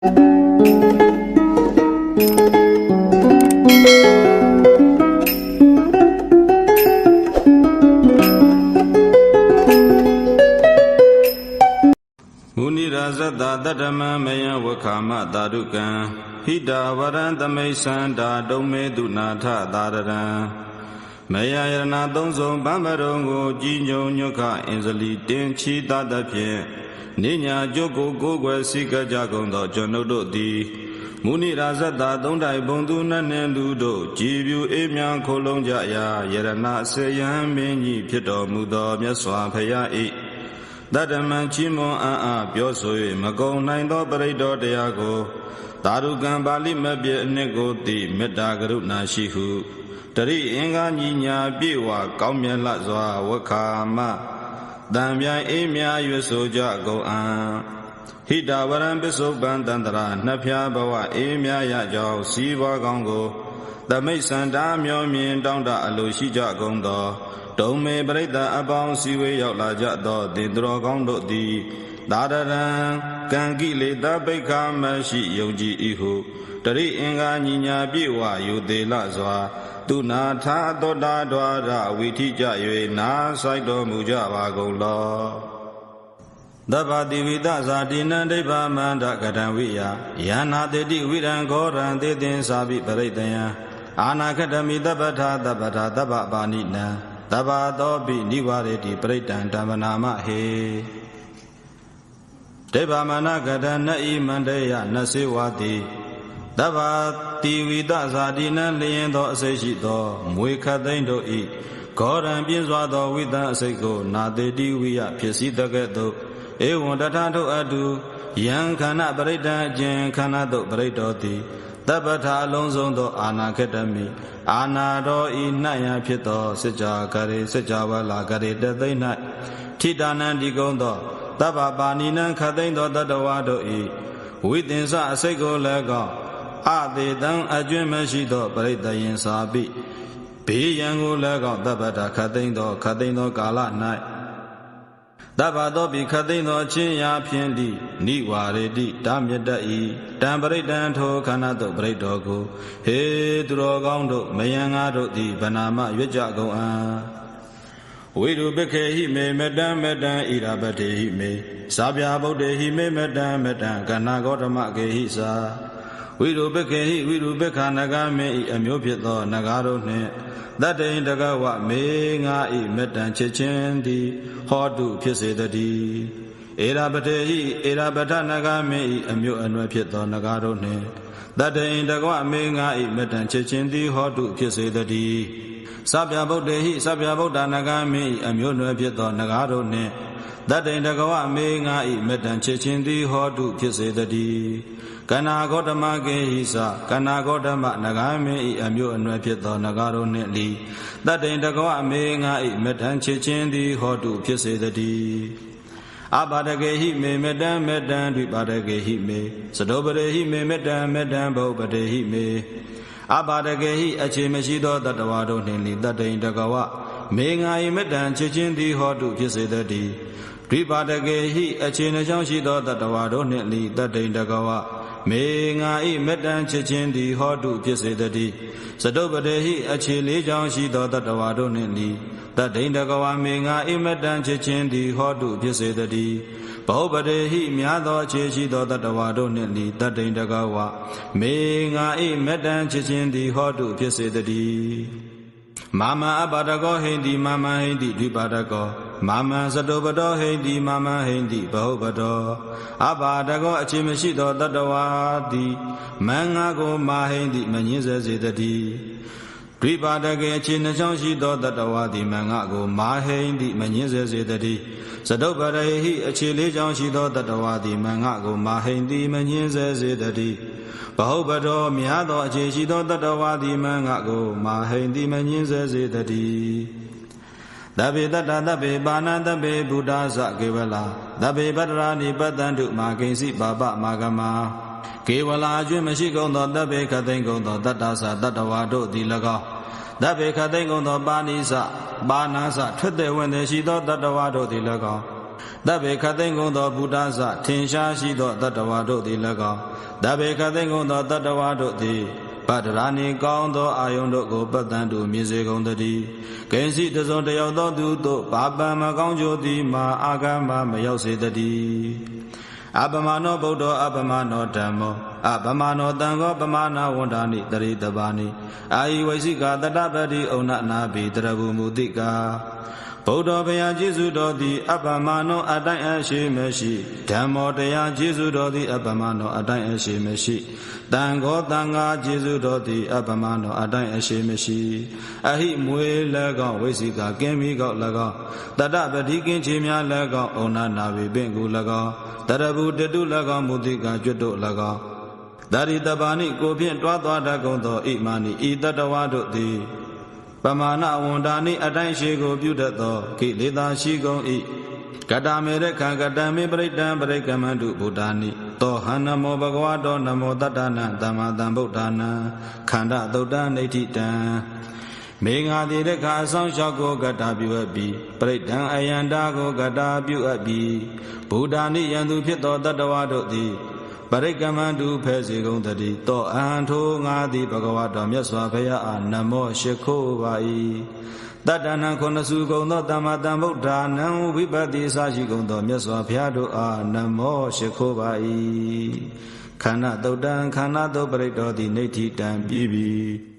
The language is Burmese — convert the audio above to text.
မုနိရာဇတတတ္တမံမယဝခာမတာရုကံဟိတာဝရံသမိတ်ဆန္ဒာဒုံမေတုနာထသာရရံ မယယရဏသုံးစုံဗမ္ပရုံကိုကြည်ညုံညွတ်ခအင်္ဇလီတင်ချီတတ်သဖြင့်နိညာကျုပ်ကိုကိုယ်ွယ်စိကကြကုန်သောကျွန်ုပ်တို့သည်မုနိရာဇတသုံးတိုင်ဘုံသူနတ်နှင့်လူတို့ကြည်ပြူအေးမြန်းခိုလုံးကြရာယရဏဆေယံမင်းကြီးဖြစ်တော်မူသောမြတ်စွာဘုရား၏ တတ္တမံချီးမွန်အံ့အားပြောဆို၍မကုံနိုင်သောပရိတ္တောတရားကိုသာရုကံပါဠိမပြည့်အနှစ်ကိုသိမေတ္တာကရုဏာရှိဟုတရိအင်္ဂါညီညာပြေဝကောင်းမြတ်လစွာဝက္ခာမတံပြိုင်အေးမြရွဆိုကြကုန်အံဟိတဝရံပစ္စုပန်တန္တရာနှစ်ဖြာဘဝအေးမြရကြောင်းစီးပွားကောင်းကိုသမိတ်စန္ဒာမျောမြင်တောင်းတအလိုရှိကြကုန်သော ဒုံမေပရိသတ်အပေါင်းစီဝေးရောက်လာကြသောတေတရောကောင်းတို့သည်သာရရံကံကိလေသာပိခာမရှိယုံကြည်၏ဟုတရိအင်္ဂါညီညာပြေဝယုသေးလစွာသူနာထာသောတာဒွါရဝိထိကြ၍နာဆိုင်တော်မူကြပါကုန်လောသဗ္ဗတိဝိတဇာတိနံဒိဗ္ဗမန္တကတံဝိယယန္နာတေတိဝိရံဂောရံသေသင်္စာပိပရိတယံအာနာခတမိတပ္ပထာတပ္ပထာတပ္ပပါဏိနံ တပ္ပသောပိနိဝရတိပရိတံဓမ္မနာမဟေဒိဗ္ဗမနကတနဣမန္တယနစေဝတိတဗ္ဗတိဝိတဇာတိနံလျင်သောအစိတ်ရှိသောမွေခတ်သိမ့်တို့ဤဂောရံပြင်းစွာသောဝိတံအစိတ်ကို နာတေတိဝိယဖြစ်စည်းတကဲ့သို့ဧဝံတထထုတ်အတုယံခန္ဓပရိဒံအကျင်ခန္ဓတို့ပရိတောတိ တပ္ပထာအလုံးစုံသောအာနာခတမိအာနာတော်ဤနှံ့ရဖြစ်သောစัจ जा ကရေစัจ जा ဝလာကရေတသိမ့်၌ထိတာနံဒီကုံသောတပ္ပပါဏိနံခသိမ့်သောတတဝါတို့ဤဝိသင်္စအစိတ်ကိုလည်းကောင်းအသေးတံအကျွင့်မရှိသောပရိတယင်စာပိဘေးရန်ကိုလည်းကောင်းတပ္ပတာခသိမ့်သောခသိမ့်သောကာလ၌ တပ္ပသောပိခသိမ့်သောအချင်းရာဖြင့်တိနိဝါရေတိဓမြတ္တဤတံပရိတံထိုခန္ဓာတို့ပရိတ္တောကိုဟေသူတော်ကောင်းတို့မယံငါတို့သည်ဗနာမရွတ်ကြကုန်အံဝိရုပခေဟိမေမတံမတံဣရာပတေဟိမေသာဗျာဗုဒ္ဓေဟိမေမတံမတံကဏဂောတမကေဟိသာ ဝိရုပခေဟိဝိရုပခနဂမေဤအမျိုးဖြစ်သောနဂါတို့နှင့်တတ္တိန်တကဝမေငါဤမတံချစ်ချင်းသည်ဟောတုဖြစ်စေတည်းဧရာပတေဟိဧရာပထနဂမေဤအမျိုးအနွယ်ဖြစ်သောနဂါတို့နှင့်တတ္တိန်တကဝမေငါဤမတံချစ်ချင်းသည်ဟောတုဖြစ်စေတည်းစဗြဗုဒ္ဓေဟိစဗြဗုဒ္ဓနဂမေဤအမျိုးအနွယ်ဖြစ်သောနဂါတို့နှင့် တတ္တိန်တကဝမေငါဤမတံချစ်ချင်းသည်ဟောတုဖြစ်စေတည်းကဏဂေါတမကေဟိသကဏဂေါတမနဂမေဤအမျိုးအနွယ်ဖြစ်သောနဂါတို့နှင့်လီတတ္တိန်တကဝမေငါဤမတံချစ်ချင်းသည်ဟောတုဖြစ်စေတည်းအပါဒကေဟိမေမတံမတံဒွိပါဒကေဟိမေသတောပရေဟိမေမတံမတံဘုပတေဟိမေအပါဒကေဟိအခြေမရှိသောတတဝါတို့နှင့်လီတတ္တိန်တကဝမေငါဤမတံချစ်ချင်းသည်ဟောတုဖြစ်စေတည်း ဒွိပါဒကေဟိအခြေနှချောင်းရှိသောတတဝါတို့နှင့်လီတတ္တိန်တကဝမေငါဤမတံချစ်ချင်းသည်ဟောတုဖြစ်စေတည်းသတုပတေဟိအခြေလေးချောင်းရှိသောတတဝါတို့နှင့်လီတတ္တိန်တကဝမေငါဤမတံချစ်ချင်းသည်ဟောတုဖြစ်စေတည်းဘောပတေဟိများသောအခြေရှိသောတတဝါတို့နှင့်လီတတ္တိန်တကဝမေငါဤမတံချစ်ချင်းသည်ဟောတုဖြစ်စေတည်း မာမအပါဒကောဟိန္တိမာမဟိန္တိဒွိပါဒကောမာမံသတောပတောဟိန္တိမာမဟိန္တိဘဟုပတောအဘာတကောအခြေမရှိသောတတဝါသည်မင်္ဂကိုမာဟိန္တိမငင်းစေစေတည်းဒွိပါဒကေအခြေနှချောင်းရှိသောတတဝါသည်မင်္ဂကိုမာဟိန္တိမငင်းစေစေတည်း သတုပရေဟိအခြေလေးချောင်းရှိသောတတဝါသည်မင်္ဂကိုမာဟိန္တိမငင်းစေစေတည်းဘဟုပတောများသောအခြေရှိသောတတဝါသည်မင်္ဂကိုမာဟိန္တိမငင်းစေစေတည်းတဗေတတ္တတဗေပါဏတဗေဘုဒ္ဓသကေဝလာတဗေပတ္တရာနိပတ္တန္တုမာဂိဉ္စီပါပမာဂမကေဝလာအကျွင့်မရှိကုန်သောတဗေခသိမ့်ကုန်သောတတ္တသတတ္တဝါတို့သည်၎င်း တဗေခသိမ့်ကုန်သောပါဏိစပါဏာစထွက်တဲ့ဝင်တဲ့ရှိသောတတ္တဝါတို့သည်၎င်းတပ်ဘေခတ်သိမ့်ကုန်သောဘုဒ္ဓဆထင်ရှားရှိသောတတ္တဝါတို့သည်၎င်းတပ်ဘေခတ်သိမ့်ကုန်သောတတ္တဝါတို့သည်ပတ္တရာနေကောင်းသောအာယုန်တို့ကိုပတ္တန်တူမြင်စေကုန်တည်းဂိဉ္စီတစုံတယောက်သောသူတို့ဘာပံမကောင်းကြိုသည်မှာအာဂမမရောက်စေတည်းအပမနောဗုဒ္ဓောအပမနောဓမ္မော အပမနောတံဃောပမာဏဝန္ဒာနိတရိတပါနိအာယိဝိစိကတတပတိဩနနာဘိတရဘူမူတိကာဗုဒ္ဓဘုရားကျေးဇူးတော်သည်အပ္ပမနောအတိုင်းအရှိမရှိဓမ္မောတရားကျေးဇူးတော်သည်အပ္ပမနောအတိုင်းအရှိမရှိတန်ခောတန်ဃာကျေးဇူးတော်သည်အပ္ပမနောအတိုင်းအရှိမရှိအဟိမွေ၎င်းဝိသိကကင်းမိကောက်၎င်းတတပတိကင်းချေများ၎င်းဩနာနာဝိပင့်ကူ၎င်းတရဘူးတတု၎င်းမုတိကကျွတ်တို့၎င်း ဒါရိတပါဏိကိုဖြင့်တွားသွားတတ်ကုန်သောဣမာနိဤတတဝါတို့သည်ပမာဏဝန္ဒာနိအတိုင်းရှိကိုပြုတတ်သောကိလေသာရှိကုန်၏ကတမေရခကတမေပရိတံပရိကမန္တုဗုဒ္ဓာနိသောဟနမောဘဂဝတောနမောတတ္တနံသမ္မာသမ္ဗုဒ္ဓနာခန္ဓာသုတ်တံဒိဋ္ဌိတံမေငါတိရခအဆောင်လျှောက်ကိုကတာပြုအပ်ပြီးပရိဒံအယန္တာကိုကတာပြုအပ်ပြီးဗုဒ္ဓာနိယံသူဖြစ်သောတတ္တဝါတို့သည် ပရိကမန္တုဖဲစေကုန်တည်းတောအဟံထိုငါသည်ဘဂဝတော်မြတ်စွာဘုရားအားနမောရှိခိုးပါ၏တတ္တနံခုနစုကုန်သောတမ္မာတံဗုဒ္ဓါနံဝိပတ္တိစာရှိကုန်သောမြတ်စွာဘုရားတို့အားနမောရှိခိုးပါ၏ခန္ဓာတုတ်တံခန္ဓာတုပရိတ္တောတိနေဋ္ဌိတံပြည်ပြီ